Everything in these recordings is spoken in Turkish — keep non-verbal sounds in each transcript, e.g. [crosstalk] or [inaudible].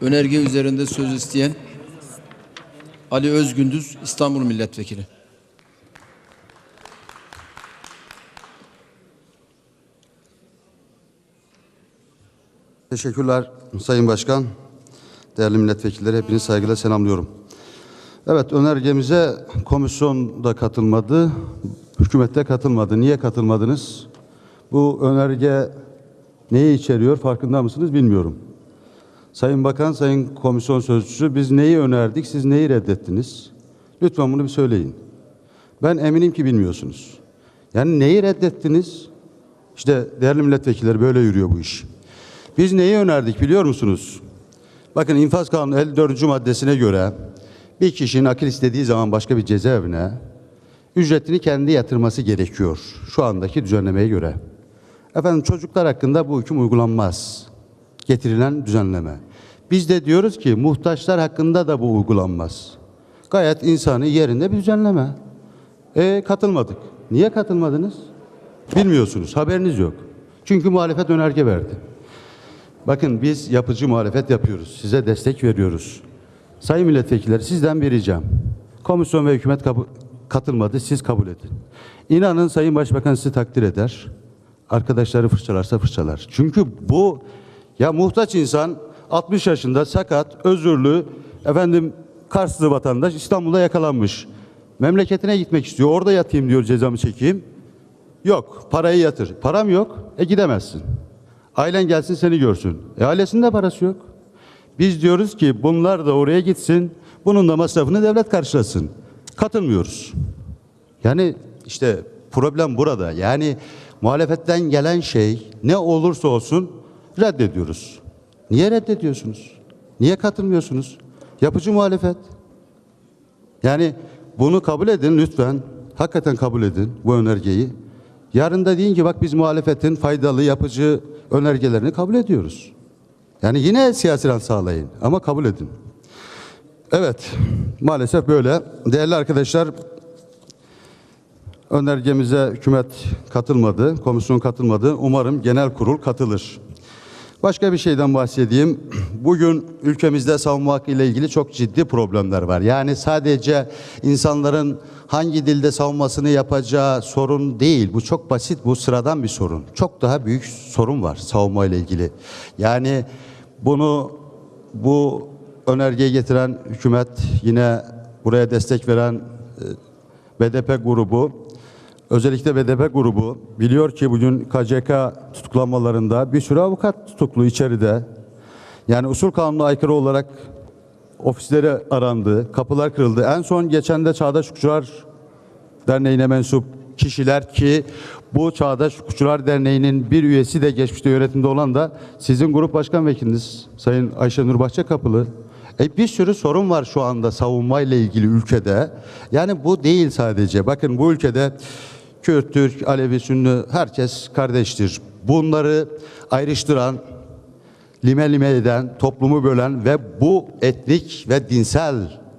Önerge üzerinde söz isteyen Ali Özgündüz İstanbul Milletvekili. Teşekkürler Sayın Başkan. Değerli milletvekilleri hepinizi saygıyla selamlıyorum. Evet önergemize komisyon da katılmadı, hükümet de katılmadı. Niye katılmadınız? Bu önerge neyi içeriyor farkında mısınız bilmiyorum. Sayın Bakan, Sayın Komisyon Sözcüsü biz neyi önerdik, siz neyi reddettiniz? Lütfen bunu bir söyleyin. Ben eminim ki bilmiyorsunuz. Yani neyi reddettiniz? İşte değerli milletvekilleri böyle yürüyor bu iş. Biz neyi önerdik biliyor musunuz? Bakın infaz kanunu 54. maddesine göre bir kişinin akıl istediği zaman başka bir cezaevine ücretini kendi yatırması gerekiyor şu andaki düzenlemeye göre. Efendim çocuklar hakkında bu hüküm uygulanmaz. Getirilen düzenleme. Biz de diyoruz ki muhtaçlar hakkında da bu uygulanmaz. Gayet insanı yerinde bir düzenleme. E katılmadık. Niye katılmadınız? Bilmiyorsunuz, haberiniz yok. Çünkü muhalefet önerge verdi. Bakın biz yapıcı muhalefet yapıyoruz. Size destek veriyoruz. Sayın milletvekilleri sizden bir ricam. Komisyon ve hükümet katılmadı. Siz kabul edin. İnanın Sayın Başbakan sizi takdir eder. Arkadaşları fırçalarsa fırçalar. Çünkü bu ya muhtaç insan 60 yaşında sakat, özürlü, efendim Karslı vatandaş İstanbul'da yakalanmış. Memleketine gitmek istiyor. Orada yatayım diyor cezamı çekeyim. Yok, parayı yatır. Param yok, e gidemezsin. Ailen gelsin seni görsün. E ailesinin de parası yok. Biz diyoruz ki bunlar da oraya gitsin, bunun da masrafını devlet karşılasın. Katılmıyoruz. Yani işte problem burada. Yani muhalefetten gelen şey ne olursa olsun reddediyoruz. Niye reddediyorsunuz? Niye katılmıyorsunuz? Yapıcı muhalefet. Yani bunu kabul edin lütfen. Hakikaten kabul edin bu önergeyi. Yarın da deyin ki bak biz muhalefetin faydalı, yapıcı önergelerini kabul ediyoruz. Yani yine siyasi rant sağlayın ama kabul edin. Evet, maalesef böyle. Değerli arkadaşlar, önergemize hükümet katılmadı, komisyon katılmadı. Umarım genel kurul katılır. Başka bir şeyden bahsedeyim. [clears throat] Bugün ülkemizde savunma hakkı ile ilgili çok ciddi problemler var. Yani sadece insanların hangi dilde savunmasını yapacağı sorun değil. Bu çok basit, bu sıradan bir sorun. Çok daha büyük sorun var savunma ile ilgili. Yani bunu bu önergeyi getiren hükümet yine buraya destek veren e, BDP grubu Özellikle BDP grubu biliyor ki bugün KCK tutuklamalarında bir sürü avukat tutuklu içeride. Yani usul kanununa aykırı olarak ofisleri arandı, kapılar kırıldı. En son geçen de Çağdaş Hukukçular Derneği'ne mensup kişiler ki bu Çağdaş Hukukçular Derneği'nin bir üyesi de geçmişte yönetimde olan da sizin grup başkan vekiliniz Sayın Ayşe Nur Bahçekapılı. E bir sürü sorun var şu anda savunma ile ilgili ülkede. Yani bu değil sadece. Bakın bu ülkede Kürt, Türk, Alevi, Sünni herkes kardeştir. Bunları ayrıştıran, lime lime eden, toplumu bölen ve bu etnik ve dinsel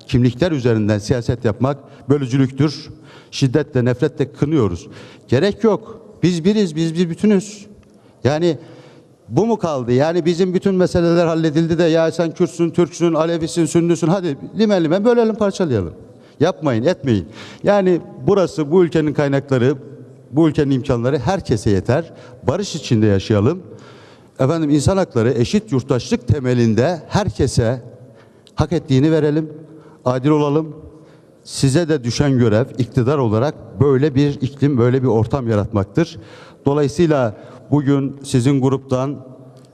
kimlikler üzerinden siyaset yapmak bölücülüktür. Şiddetle, nefretle kınıyoruz. Gerek yok. Biz biriz, biz bir bütünüz. Yani bu mu kaldı? Yani bizim bütün meseleler halledildi de ya sen Kürtsün, Türksün, Alevisin, Sünnüsün hadi lime lime bölelim parçalayalım. Yapmayın, etmeyin. Yani burası bu ülkenin kaynakları, bu ülkenin imkanları herkese yeter. Barış içinde yaşayalım. Efendim insan hakları eşit yurttaşlık temelinde herkese hak ettiğini verelim. Adil olalım. Size de düşen görev iktidar olarak böyle bir iklim, böyle bir ortam yaratmaktır. Dolayısıyla bugün sizin gruptan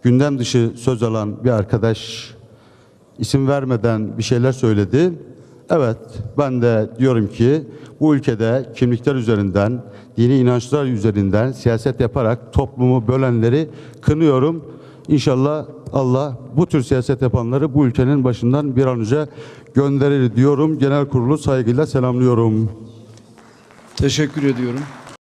gündem dışı söz alan bir arkadaş isim vermeden bir şeyler söyledi. Evet, ben de diyorum ki bu ülkede kimlikler üzerinden, dini inançlar üzerinden siyaset yaparak toplumu bölenleri kınıyorum. İnşallah Allah bu tür siyaset yapanları bu ülkenin başından bir an önce gönderir diyorum. Genel kurulu saygıyla selamlıyorum. Teşekkür ediyorum.